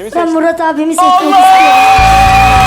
Kimi seçiyorsun? Ben Murat abimi seçmek istiyorum.